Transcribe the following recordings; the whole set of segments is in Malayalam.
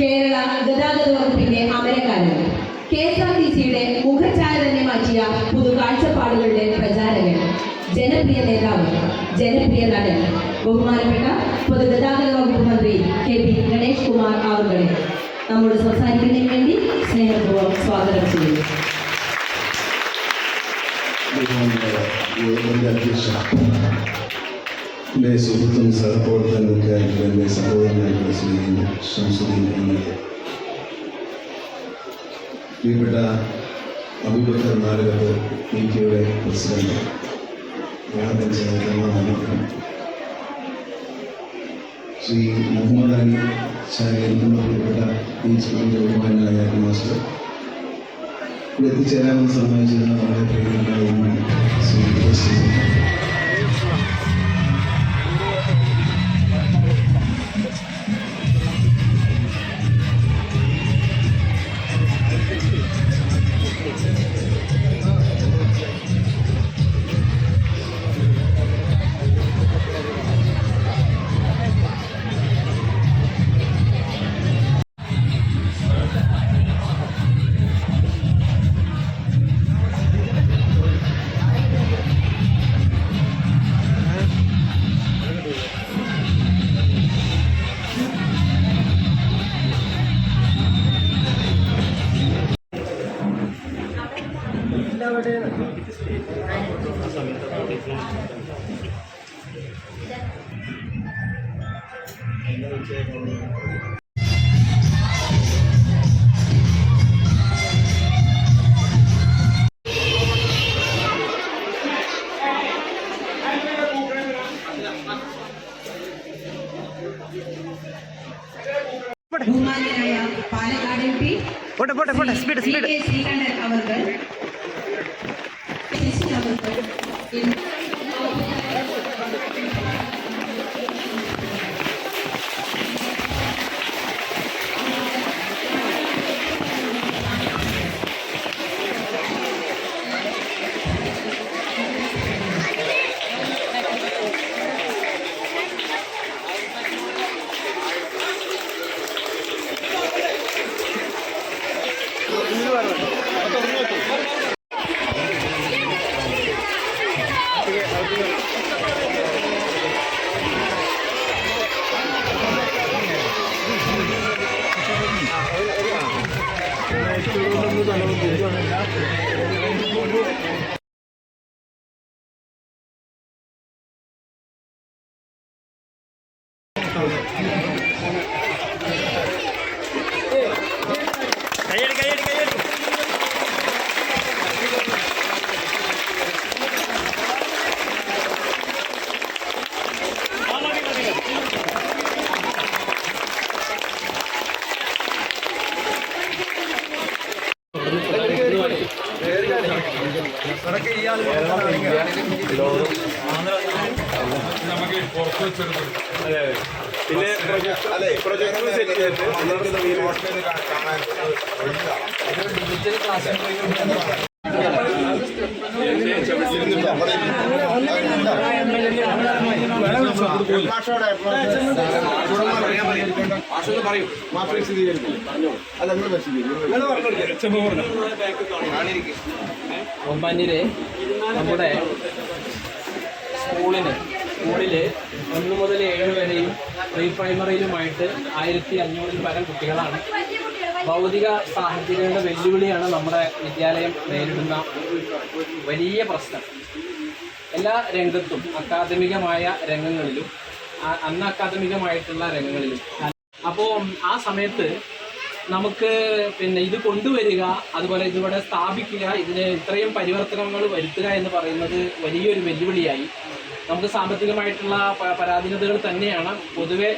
കേരള ഗതാഗത വകുപ്പിന്റെ അമരക്കാരൻ. കെ എസ് ആർ ടി സിയുടെ മുഖഛായ തന്നെ മാറ്റിയ പുതു കാഴ്ചപ്പാടുകളുടെ പ്രചാരകൻ ജനപ്രിയ നേതാവ് ജനപ്രിയ നടൻ ബഹുമാനപ്പെട്ട പൊതുഗതാഗത വകുപ്പ് മന്ത്രി കെ പി ഗണേഷ് കുമാർ അവരുടെ നമ്മോട് സംസാരിക്കുന്നതിന് വേണ്ടി സ്നേഹപൂർവം സ്വാഗതം ചെയ്യുന്നു. അധ്യക്ഷ എന്റെ സുഹൃത്തും സഹപ്രവർത്തകനൊക്കെ ആയിട്ടുള്ള എന്റെ സഹോദരനായിട്ടുള്ള Shri Shamsuddin M L A പ്രിയപ്പെട്ട അബൂബക്കർ നാലുകത്ത് പി പ്രസിഡന്റ് ശ്രീ മുഹമ്മദ് അലി നിന്ന് പ്രിയപ്പെട്ട ഈ സ്കൂളിന്റെ ബഹുമാനായ മാസ്റ്റർ ഇവിടെ എത്തിച്ചേരാമെന്ന് സമ്മതിച്ചിരുന്ന വളരെ പ്രിയപ്പെട്ട ശ്രീ പോട്ടെ. പോട്ടെ പോട്ടെ പോട്ടെ. സ്പീഡ് സ്പീഡ് ശ്രീകണ്ഠൻ അവർ പിന്നെ അതെ പ്രൊജക്ടർ സെറ്റ് ചെയ്തിട്ട് ബഹുമാന്യരെ നമ്മുടെ സ്കൂളിന് സ്കൂളിൽ ഒന്ന് മുതൽ ഏഴ് വരെയും പ്രീ പ്രൈമറിയിലുമായിട്ട് ആയിരത്തി അഞ്ഞൂറിൽ പരം കുട്ടികളാണ്. ഭൗതിക സാഹചര്യങ്ങളുടെ വെല്ലുവിളിയാണ് നമ്മുടെ വിദ്യാലയം നേരിടുന്ന വലിയ പ്രശ്നം. എല്ലാ രംഗത്തും അക്കാദമികമായ രംഗങ്ങളിലും അന്ന് അക്കാദമികമായിട്ടുള്ള രംഗങ്ങളിലും. അപ്പോൾ ആ സമയത്ത് നമുക്ക് പിന്നെ ഇത് കൊണ്ടുവരിക അതുപോലെ ഇതിവിടെ സ്ഥാപിക്കുക ഇതിന് ഇത്രയും പരിവർത്തനങ്ങൾ വരുത്തുക എന്ന് പറയുന്നത് വലിയൊരു വെല്ലുവിളിയായി. നമുക്ക് സാമ്പത്തികമായിട്ടുള്ള പരാധീനതകൾ തന്നെയാണ് പൊതുവെ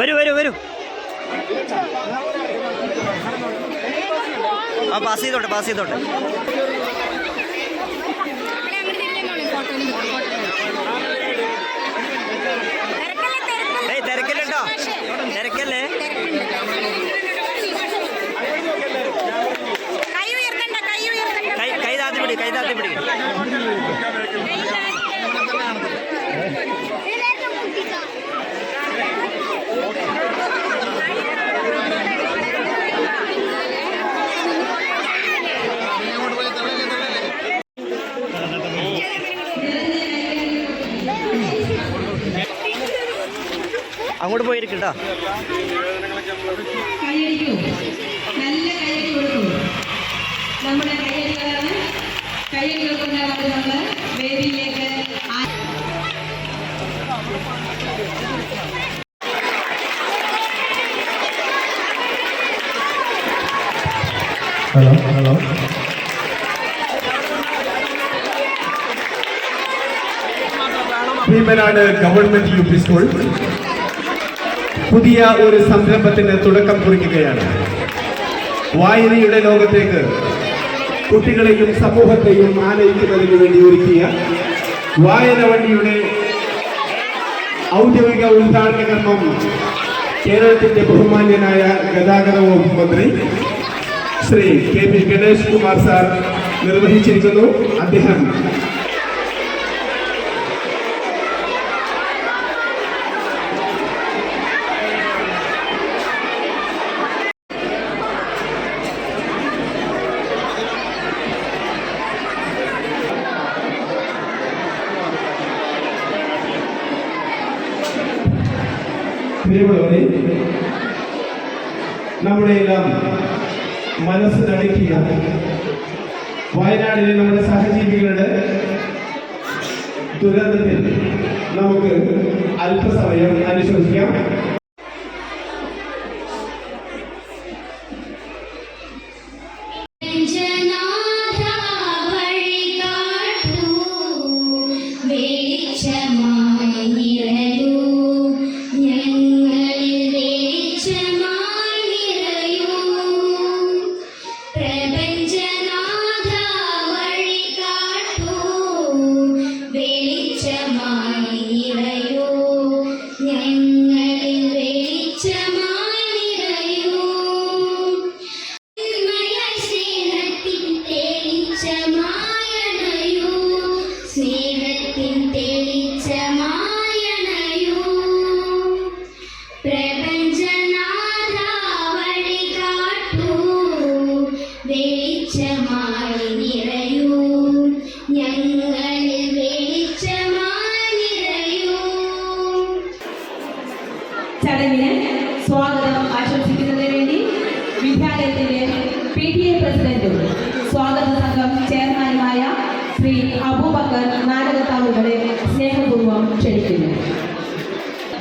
വരൂ വരൂ വരൂ. ആ പാസ് ചെയ്തോട്ടെ പാസ് ചെയ്തോട്ടെ. അങ്ങോട്ട് നല്ല കൈയടി കൊടുക്കൂ. നമ്മുടെ കൊണ്ടാണ് നമ്മൾ വേദിയിലേക്ക് ആ- hello hello. Bheemanad government U P school. പുതിയ ഒരു സംരംഭത്തിന് തുടക്കം കുറിക്കുകയാണ്. വായനയുടെ ലോകത്തേക്ക് കുട്ടികളെയും സമൂഹത്തെയും ആനയിക്കുന്നതിന് വേണ്ടി ഒരുക്കിയ വായന വണ്ടിയുടെ ഔദ്യോഗിക ഉദ്ഘാടന കർമ്മം കേരളത്തിന്റെ ബഹുമാന്യനായ ഗതാഗത വകുപ്പ് മന്ത്രി Shri K P Ganesh Kumar sir നിർവഹിച്ചിരിക്കുന്നു. അദ്ദേഹം പ്രിയമുള്ളവരെ നമ്മുടെ എല്ലാം മനസ്സ് വയനാടിലെ നമ്മുടെ സഹജീവികളുടെ ദുരന്തത്തിൽ നമുക്ക് അല്പസമയം അനുശോചിക്കാം.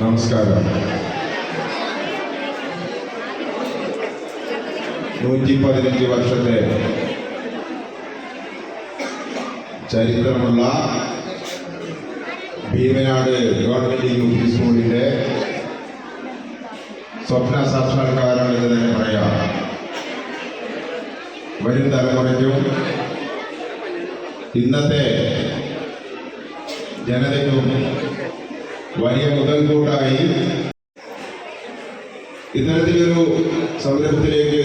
നമസ്കാരം. നൂറ്റി പതിനഞ്ച് വർഷത്തെ ചരിത്രമുള്ള ഭീമനാട് ഗവൺമെന്റ് യു പി സ്കൂളിന്റെ സ്വപ്ന സാക്ഷാത്കാരം എന്ന് തന്നെ പറയാം. വരും തലമുറയ്ക്കും ഇന്നത്തെ ജനതയ്ക്കും വലിയ മുതൽക്കൂട്ടായി ഇത്തരത്തിലൊരു സംരംഭത്തിലേക്ക്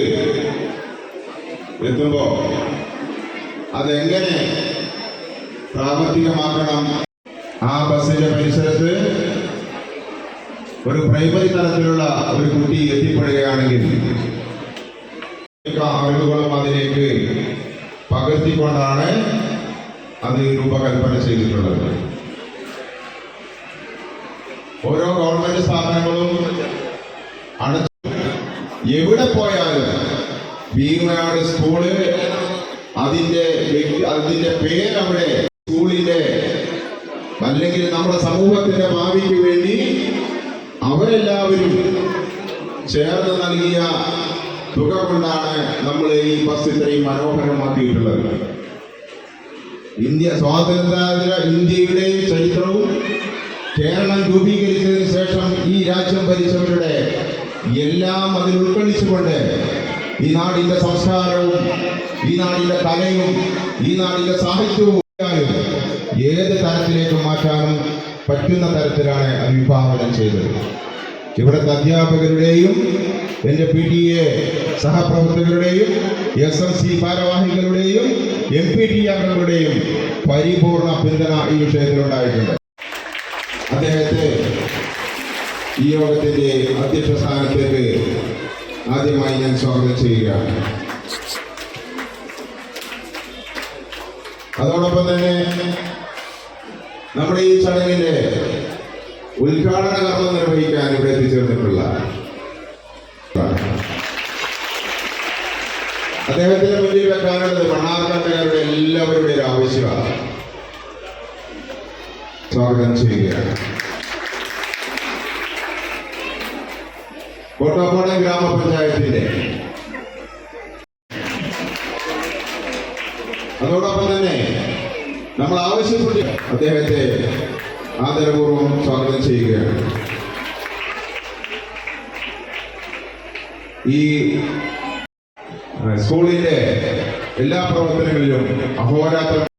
എത്തുമ്പോൾ അതെങ്ങനെ പ്രാവർത്തികമാക്കണം? ആ ബസ്സിന്റെ പരിസരത്ത് ഒരു പ്രൈമറി തലത്തിലുള്ള ഒരു കുട്ടി എത്തിപ്പെടുകയാണെങ്കിൽ അറിവുകളും അതിലേക്ക് പകർത്തിക്കൊണ്ടാണ് അത് രൂപകൽപ്പന ചെയ്തിട്ടുള്ളത്. ഓരോ ഗവൺമെന്റ് സ്ഥാപനങ്ങളും അടച്ചു എവിടെ പോയാലും ഭീമനാട് സ്കൂൾ അതിന്റെ അതിന്റെ പേരവിടെ സ്കൂളിന്റെ അല്ലെങ്കിൽ നമ്മുടെ സമൂഹത്തിന്റെ ഭാവിക്ക് വേണ്ടി അവരെല്ലാവരും ചേർന്ന് നൽകിയ തുക കൊണ്ടാണ് നമ്മൾ ഈ ബസ് ഇത്രയും മനോഹരമാക്കിയിട്ടുള്ളത്. ഇന്ത്യ സ്വാതന്ത്ര്യ ഇന്ത്യയുടെ ചരിത്രവും കേരളം രൂപീകരിച്ചതിന് ശേഷം ഈ രാജ്യം ഭരിച്ചവരുടെ എല്ലാം അതിൽ ഉൾക്കൊള്ളിച്ചുകൊണ്ട് ഈ നാടിന്റെ സംസ്കാരവും ഈ നാടിന്റെ കലയും ഈ നാടിന്റെ സാഹിത്യവും ഏത് തരത്തിലേക്ക് മാറ്റാനും പറ്റുന്ന തരത്തിലാണ് അഭിഭാവനം ചെയ്തത്. ഇവിടുത്തെ അധ്യാപകരുടെയും എന്റെ പി ടി എ സഹപ്രവർത്തകരുടെയും എസ് എം സി ഭാരവാഹികളുടെയും എം പി ടി അംഗങ്ങളുടെയും പരിപൂർണ പിന്തുണ ഈ വിഷയത്തിലുണ്ടായിട്ടുണ്ട്. അദ്ദേഹത്തെ ഈ യോഗത്തിന്റെ അധ്യക്ഷ സ്ഥാനത്തേക്ക് ആദ്യമായി ഞാൻ സ്വാഗതം ചെയ്യുകയാണ്. അതോടൊപ്പം തന്നെ നമ്മുടെ ഈ ചടങ്ങിന്റെ ഉദ്ഘാടന കർമ്മം നിർവഹിക്കാൻ ഇവിടെ എത്തിച്ചേർന്നിട്ടുള്ള അദ്ദേഹത്തിന്റെ മുന്നിൽ വെക്കാനുള്ളത് മണ്ണാർക്കാട്ടുകാരുടെ എല്ലാവരുടെയും ആവശ്യമാണ്. സ്വാഗതം ചെയ്യുകയാണ് കോട്ടാപ്പാടം ഗ്രാമപഞ്ചായത്തിന്റെ അതോടൊപ്പം തന്നെ നമ്മൾ ആവശ്യപ്പെട്ട് അദ്ദേഹത്തെ ആദരപൂർവം സ്വാഗതം ചെയ്യുകയാണ്. ഈ സ്കൂളിന്റെ എല്ലാ പ്രവർത്തനങ്ങളിലും അഹോരാത്രം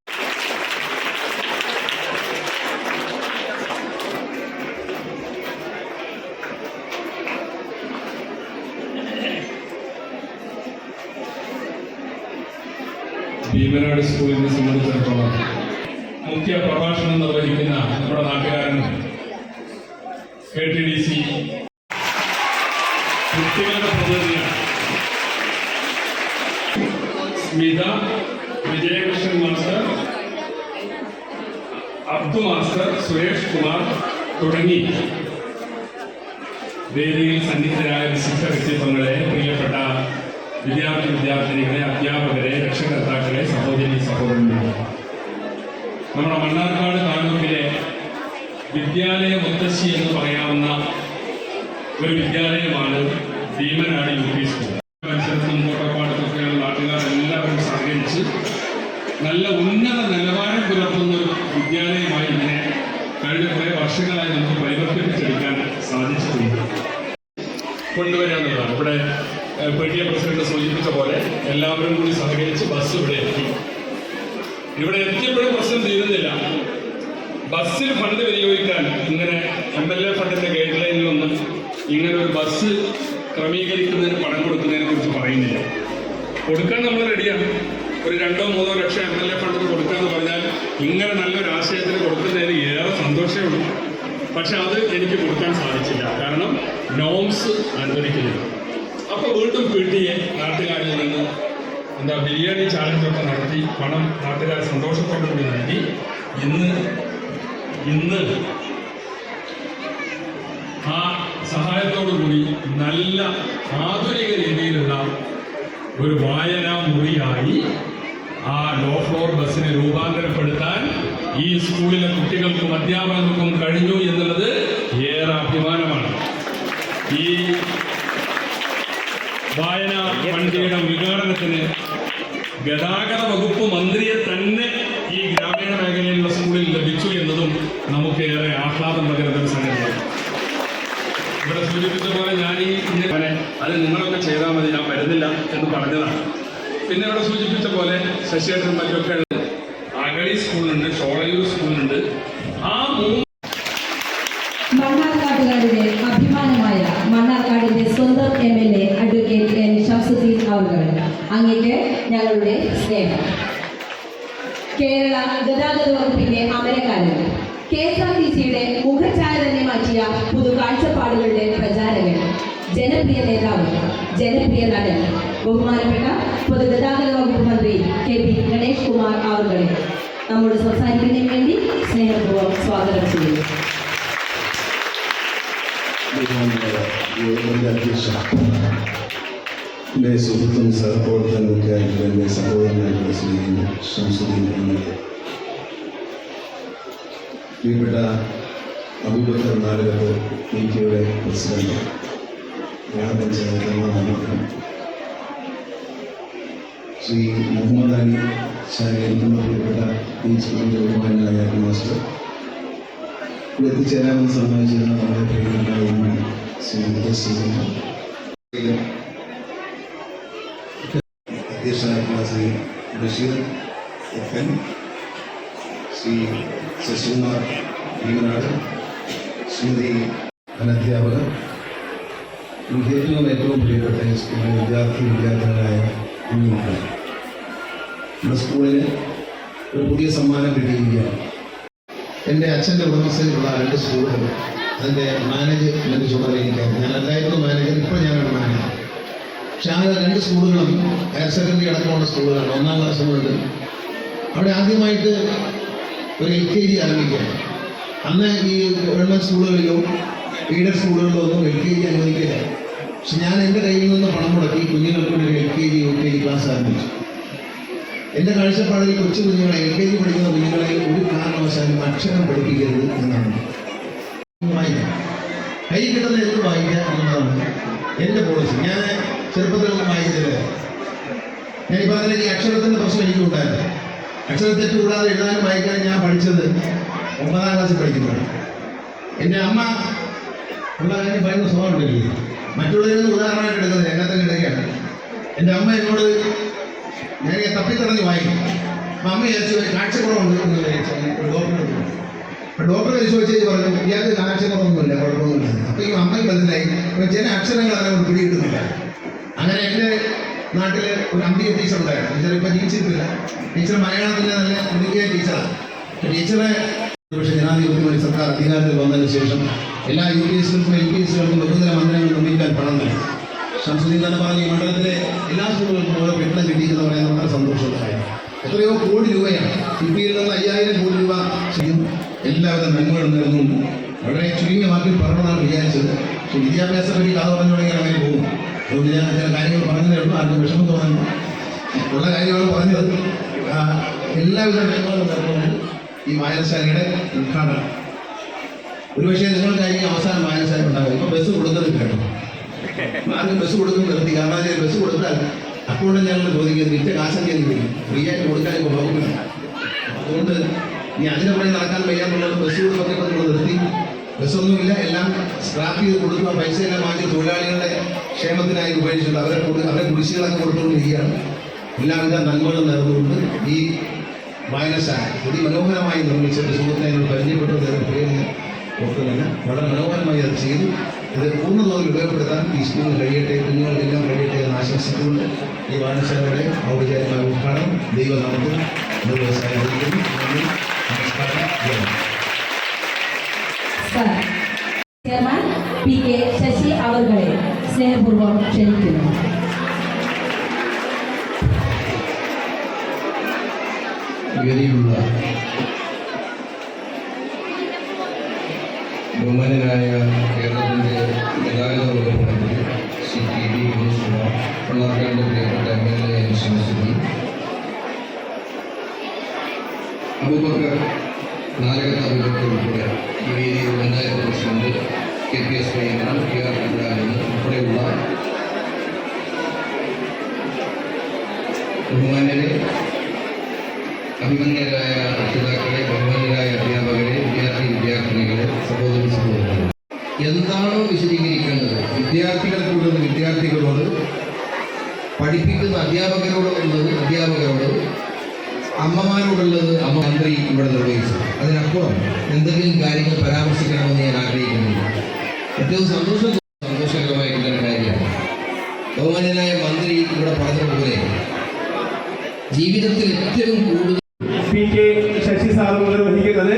സ്മിത വിജയകൃഷ്ണൻ മാസ്റ്റർ അബ്ദു മാസ്റ്റർ സുരേഷ് കുമാർ തുടങ്ങി വേദിയിൽ സന്നിഹിതരായ വിശിഷ്ട വ്യക്തിത്വങ്ങളെ പ്രിയപ്പെട്ട വിദ്യാർത്ഥി വിദ്യാർത്ഥിനികളെ അധ്യാപകരെ രക്ഷകർത്താക്കളെ സഹോദരി സഹോദരന്മാരെ. നമ്മുടെ മണ്ണാർക്കാട് താലൂക്കിലെ വിദ്യാലയ മുത്തശ്ശി എന്ന് പറയാവുന്ന ഒരു വിദ്യാലയമാണ് ഭീമനാട് യു പി സ്കൂൾ. മത്സരത്തിനും കോട്ടപ്പാടത്തൊക്കെയുള്ള നാട്ടുകാർ എല്ലാവരും സഹകരിച്ച് നല്ല ഉന്നത നിലവാരം പുലർത്തുന്ന ഒരു വിദ്യാലയമായി ഇതിനെ കഴിഞ്ഞ കുറേ വർഷങ്ങളായി നമുക്ക് പരിവർത്തിപ്പിച്ചെടുക്കാൻ സാധിച്ചിട്ടുണ്ട്. കൊണ്ടുവരിക എന്നുള്ളതാണ് ഇവിടെ പി ടി എ പ്രസിഡന്റ് സൂചിപ്പിച്ച പോലെ എല്ലാവരും കൂടി സഹകരിച്ച് ബസ് ഇവിടെ എത്തി. ഇവിടെ എത്തിയപ്പോഴും പ്രശ്നം തീരുന്നില്ല. ബസ്സിൽ ഫണ്ട് വിനിയോഗിക്കാൻ ഇങ്ങനെ എം എൽ എ ഫണ്ടിന്റെ ഗൈഡ് ലൈനിലൊന്നും ഇങ്ങനെ ഒരു ബസ് ക്രമീകരിക്കുന്നതിന് പണം കൊടുക്കുന്നതിനെ കുറിച്ച് പറയുന്നില്ല. കൊടുക്കാൻ നമ്മൾ റെഡിയാണ്. ഒരു രണ്ടോ മൂന്നോ ലക്ഷം എം എൽ എ ഫണ്ടിന് കൊടുക്കാന്ന് പറഞ്ഞാൽ ഇങ്ങനെ നല്ലൊരു ആശയത്തിന് കൊടുക്കുന്നതിന് ഏറെ സന്തോഷമുണ്ട് പക്ഷെ അത് എനിക്ക് കൊടുക്കാൻ സാധിച്ചില്ല. കാരണം നോംസ് അനുവദിക്കുന്നില്ല. അപ്പൊ വീണ്ടും പിടിയെ നാട്ടുകാരിൽ നിന്ന് എന്താ ബിരിയാണി ചാലഞ്ചൊക്കെ നടത്തി പണം നാട്ടുകാർ സന്തോഷത്തോടു കൂടി നൽകി. ഇന്ന് ഇന്ന് ആ സഹായത്തോടു കൂടി നല്ല ആധുനിക രീതിയിലുള്ള ഒരു വായനാ മുറിയായി ആ ലോ ഫ്ലോർ ബസ്സിനെ രൂപാന്തരപ്പെടുത്താൻ ഈ സ്കൂളിലെ കുട്ടികൾക്കും അധ്യാപകർക്കും കഴിഞ്ഞു എന്നുള്ളത് ഏറെ അഭിമാനമാണ്. ഈ വായനാ വണ്ടിയുടെ ഉദ്ഘാടനത്തിന് ഗതാഗത വകുപ്പ് മന്ത്രിയെ തന്നെ ഈ ഗ്രാമീണ മേഖലയിലുള്ള സ്കൂളിൽ ലഭിച്ചു എന്നതും നമുക്ക് ഏറെ ആഹ്ലാദം പകരുന്ന ഒരു സംഗതിയാണ്. ഇവിടെ സൂചിപ്പിച്ച പോലെ ഞാൻ ഈ ഇങ്ങനെ അത് നിങ്ങളൊക്കെ ചെയ്താൽ മതി ഞാൻ വരുന്നില്ല എന്ന് പറഞ്ഞതാണ്. പിന്നെ ഇവിടെ സൂചിപ്പിച്ച പോലെ ശശിയേട്ടനും മറ്റൊക്കെ അഗളി സ്കൂളുണ്ട് ഷോളയൂർ ജനപ്രിയ നേതാവ് ജനപ്രിയ നടൻ ബഹുമാനപ്പെട്ട പൊതുഗതാഗത വകുപ്പ് മന്ത്രി കെ പി ഗണേഷ് കുമാർ അവരുടെ നമ്മോട് സംസാരിക്കുന്നതിന് വേണ്ടി സ്നേഹപൂർവം സ്വാഗതം ചെയ്യുന്നു. എന്റെ സുഹൃത്തും സഹപ്രവർത്തകനൊക്കെ ആയിട്ടുള്ള എന്റെ സഹോദരനായിട്ടുള്ള Shri Shamsuddin M L A പ്രിയപ്പെട്ട അബൂബക്കർ നാടകത്ത് പി പ്രസിഡന്റ്. ഗ്രാമപഞ്ചായത്ത് അംഗമാണ് ശ്രീ മുഹമ്മദ് അലി ഷാരി എന്ന പ്രിയപ്പെട്ട ഈ സ്കൂളിന്റെ ബഹുമാനായ മാസ്റ്റർ ഇവിടെ എത്തിച്ചേരാമെന്ന് സമ്മതിച്ചിരുന്ന നമ്മുടെ പ്രിയങ്കരായ ശ്രീ മുഖശ്രീ അധ്യക്ഷനായിട്ടുള്ള ശ്രീ ബഷീർ എൻ ശ്രീ ശശികുമാർ ഭീമനാട് ശ്രീമതി അനധ്യാപകർ എനിക്ക് ഏറ്റവും ഏറ്റവും പ്രിയപ്പെട്ട ഈ സ്കൂളിലെ വിദ്യാർത്ഥി വിദ്യാർത്ഥികളായ കുഞ്ഞുമക്കൾ നമ്മുടെ സ്കൂളിന് ഒരു പുതിയ സമ്മാനം കിട്ടിയിരിക്കുകയാണ്. എന്റെ അച്ഛന്റെ ഉടമസ്ഥയിലുള്ള രണ്ട് സ്കൂളുകൾ അതിന്റെ മാനേജ്മെന്റ് ചുമതല എനിക്കായിരുന്നു ഞാൻ അല്ലായിരുന്നു മാനേജർ ഇപ്പോൾ ഞാനാണ് മാനേജർ. പക്ഷെ ആ രണ്ട് സ്കൂളുകളും ഹയർ സെക്കൻഡറി അടക്കമുള്ള സ്കൂളുകളാണ്. ഒന്നാം ക്ലാസ് മുതൽ അവിടെ ആദ്യമായിട്ട് ഒരു എൽ കെ ജി ആരംഭിക്കുകയാണ്. അന്ന് ഈ ഗവൺമെന്റ് സ്കൂളുകളിലോ എയ്ഡഡ് സ്കൂളുകളിലൊന്നും എൽ കെ ജി അനുവദിക്കില്ല. പക്ഷെ ഞാൻ എന്റെ കയ്യിൽ നിന്ന് പണം മുടക്കി കുഞ്ഞുങ്ങൾക്ക് വേണ്ടി L K G U K G class ആരംഭിച്ചു. എന്റെ കാഴ്ചപ്പാടിൽ കൊച്ചു കുഞ്ഞുങ്ങളെ എൽ കെ ജി പഠിക്കുന്ന കുഞ്ഞുങ്ങളെ ഒരു കാരണവശാലും അക്ഷരം പഠിപ്പിക്കരുത് എന്നാണ്. വായിക്കാം. കൈ കിട്ടുന്ന എന്ത് വായിക്കുക എന്നതാണ് എന്റെ പോളിസി ഞാൻ ചെറുപ്പത്തിലൊന്നും വായിച്ചില്ല ഞാനിപ്പോൾ പറഞ്ഞ ഈ അക്ഷരത്തിന്റെ പ്രശ്നം എനിക്ക് ഉണ്ടായിരുന്നു അക്ഷരത്തെറ്റ് കൂടാതെ എഴുതാനും വായിക്കാനും ഞാൻ പഠിച്ചത് ഒമ്പതാം ക്ലാസ്സിൽ പഠിക്കുമ്പോഴാണ്. എന്റെ അമ്മ ഉള്ള കാര്യം ഭയങ്കര മറ്റുള്ളവരിൽ നിന്ന് ഉദാഹരണമായിട്ട് എടുക്കുന്നത് എന്നെ തന്നെ എടുക്കുകയാണ് എന്റെ അമ്മ എന്നോട് ഞാൻ തപ്പിത്തടഞ്ഞ് വായിക്കും. അപ്പം അമ്മ വിചാരിച്ചു കാഴ്ചക്കുറവുണ്ട് എന്ന് വിചാരിച്ചു. ഡോക്ടറെ അപ്പം ഡോക്ടറെ പരിശോധിച്ച് പറഞ്ഞു ഇയാൾക്ക് കാഴ്ചക്കുറവൊന്നുമില്ല കുഴപ്പമൊന്നുമില്ല. അപ്പം ഈ അമ്മയ്ക്ക് മനസ്സിലായി അപ്പം ചില അക്ഷരങ്ങൾ അതിനെ പിടികിട്ടുന്നില്ല. അങ്ങനെ എന്റെ നാട്ടിൽ ഒരു അമ്പിക ടീച്ചർ ഉണ്ടായിരുന്നു. ടീച്ചർ ഇപ്പം ജീവിച്ചിട്ടില്ല. ടീച്ചർ മലയാളത്തിന്റെ നല്ല മിടുക്കിയ ടീച്ചറാണ് ടീച്ചറെ പക്ഷേ ജനാധിപത്യ ഒരു സർക്കാർ അധികാരത്തിൽ വന്നതിന് ശേഷം എല്ലാ യു പി എസിലും എൽ പി എസുകൾക്കും ബഹുതല മന്ദിരങ്ങൾ നിർമ്മിക്കാൻ പണം നൽകി. ശംസുദ്ദീൻ തന്നെ പറഞ്ഞ ഈ മണ്ഡലത്തിലെ എല്ലാ സ്കൂളുകൾക്കും ഓരോ കെട്ടിടം കിട്ടിയെന്ന് പറയുന്നത് വളരെ സന്തോഷമുള്ള കാര്യം എത്രയോ കോടി രൂപയാണ് യു പിയിൽ നിന്ന് അയ്യായിരം കോടി രൂപ ചെയ്യും എല്ലാവിധ നന്മകളും നേർന്നുകൊണ്ട് വളരെ ചുരുങ്ങിയ വാക്കിൽ പറയണമെന്നാണ് വിചാരിച്ചത്. പക്ഷേ വിദ്യാഭ്യാസ പറ്റി കഥ പറഞ്ഞു തുടങ്ങിയാൽ അങ്ങനെ പോകും. അതുകൊണ്ട് ഞാൻ ചില കാര്യങ്ങൾ പറഞ്ഞതേ ഉള്ളൂ. ആർക്കും വിഷമം തോന്നുന്നു ഉള്ള കാര്യമാണ് പറഞ്ഞത്. എല്ലാവിധ നന്മകളും നേർന്നുകൊണ്ട് ഈ വായനശാലയുടെ ഉദ്ഘാടനം. ഒരുപക്ഷെ നിങ്ങൾക്കായിരിക്കും അവസാനം വായനശാല ഉണ്ടാകും. ഇപ്പൊ ബസ് കൊടുക്കുന്നത് കേട്ടോ. ആർക്കും ബസ് കൊടുക്കുന്നത് നിർത്തി. കാരണം വെച്ചാൽ ബസ് കൊടുത്താൽ അക്കൗണ്ട് ഞങ്ങൾ ചോദിക്കുന്നത് വിറ്റ കാശൊക്കെ വരും ഫ്രീ ആയിട്ട് കൊടുക്കാൻ ഇപ്പോൾ അതുകൊണ്ട് ഇനി അതിനെ പുറകെ നടക്കാൻ വയ്യാന്നുള്ളത് ബസ് കൊടുത്തൊക്കെ നമ്മൾ നിർത്തി. ബസ്സൊന്നുമില്ല എല്ലാം സ്ക്രാപ്പ് ചെയ്ത് കൊടുക്കുക പൈസ എല്ലാം വാങ്ങി തൊഴിലാളികളുടെ ക്ഷേമത്തിനായി ഉപയോഗിച്ചിട്ടുണ്ട്. അവരെ കൊടുക്കുക അവരെ കുടിശ്ശികളൊക്കെ കൊടുത്തുകൊണ്ടിരിക്കുകയാണ്. എല്ലാവിധ നന്മകളും നേർന്നുകൊണ്ട് ഈ വായനശാല അതിമനോഹരമായി നിർമ്മിച്ച ഒരു സുഹൃത്തിനെ പരിചയപ്പെട്ടത് അതിന്റെ പേര് ഓർക്കുന്നില്ല. വളരെ മനോഹരമായി അത് ചെയ്തു. ഇത് പൂർണതോതിൽ ഉപയോഗപ്പെടുത്താൻ ഈ സ്കൂളിന് കഴിയട്ടെ കുഞ്ഞുങ്ങൾക്കെല്ലാം കഴിയട്ടെ എന്ന് ആശംസിച്ചുകൊണ്ട് ഈ വായനശാലയുടെ ഔപചാരികമായ ഉദ്ഘാടനം ദൈവനാമത്തിൽ നിർവഹിക്കാൻ അറിയിക്കുന്നു നന്ദി. നമസ്കാരം. ചെയർമാൻ പി കെ ശശി അവർകളെ സ്നേഹപൂർവം ക്ഷണിക്കുന്നു. വേദിയിലുള്ള ബഹുമാനനായ കേരളത്തിന്റെ ഗതാഗത വകുപ്പ് മന്ത്രി ശ്രീ ടി ഡി വിനീഷ് കുമാർ പള്ളാർക്കാടിന്റെ പ്രിയപ്പെട്ട M L A ശിവസുനി Abubakar Nalakath Abubakar ഉൾപ്പെടെ ഈ വേദിയിൽ president K P S പയ്യന്നൻ K R Ibrahim ഉൾപ്പെടെയുള്ള ബഹുമാന്യരെ അഭിമന്യരായ രക്ഷിതാക്കളെ ബഹുമാന്യരായ അധ്യാപകരെ വിദ്യാർത്ഥി വിദ്യാർത്ഥിനികളെ സഹോദരി സഹോദരങ്ങളെ എന്താണോ വിശദീകരിക്കേണ്ടത് വിദ്യാർത്ഥികൾക്കുള്ളത് വിദ്യാർത്ഥികളോട് പഠിപ്പിക്കുന്ന അധ്യാപകരോട് അമ്മമാരോടുള്ളത് അമ്മ മന്ത്രി ഇവിടെ നിർവഹിച്ചു. അതിനപ്പുറം എന്തെങ്കിലും കാര്യങ്ങൾ പരാമർശിക്കണമെന്ന് ഞാൻ ആഗ്രഹിക്കുന്നില്ല. ഏറ്റവും സന്തോഷം സന്തോഷകരമായിട്ടുള്ള കാര്യമാണ്. ബഹുമാനായ മന്ത്രി ഇവിടെ പറഞ്ഞതുപോലെ ജീവിതത്തിൽ ഏറ്റവും കൂടുതൽ പി കെ ശശി സാറും നിർവഹിക്കുന്നത്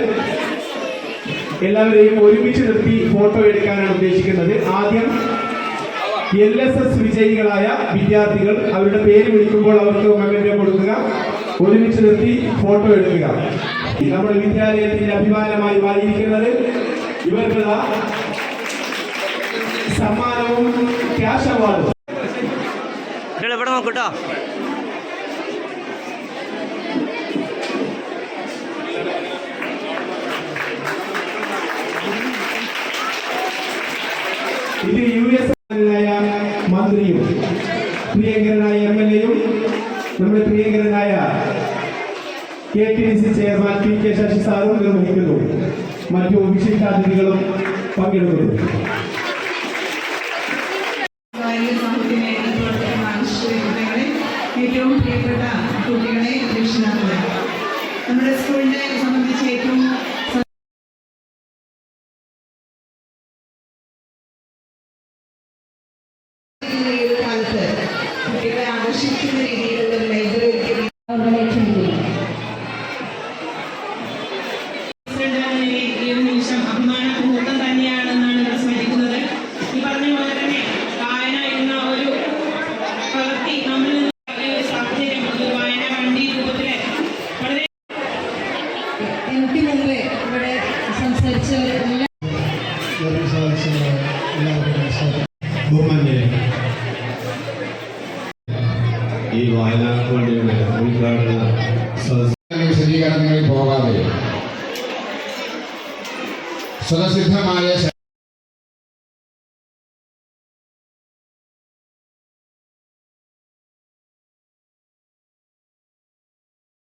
എല്ലാവരെയും ഒരുമിച്ച് നിർത്തി ഫോട്ടോ എടുക്കാനാണ് ഉദ്ദേശിക്കുന്നത്. ആദ്യം എൽ എസ് എസ് വിജയികളായ വിദ്യാർത്ഥികൾ അവരുടെ പേര് വിളിക്കുമ്പോൾ അവർക്ക് മകന്റെ കൊടുക്കുക. ഒരുമിച്ച് നിർത്തി ഫോട്ടോ എടുക്കുക. നമ്മുടെ വിദ്യാലയത്തിന്റെ അഭിമാനമായി മാറിയിരിക്കുന്നത് ഇവർക്ക് ദാ സമ്മാനവും ക്യാഷ് അവാർഡും കുട്ടികൾ ഇവിടെ നോക്കൂട്ടോ. ഇത് യു എസ് പ്രിയങ്കരനായ എം എൽ എയും നമ്മുടെ പ്രിയങ്കരനായ K T D C chairman P K Sasi സാറും നിർവഹിക്കുന്നു. മറ്റു വിശിഷ്ടാതിഥികളും പങ്കെടുക്കുന്നു. ഏറ്റവും പ്രിയപ്പെട്ട കുട്ടികളെ രക്ഷിതാക്കളെ നമ്മുടെ സ്കൂളിനെ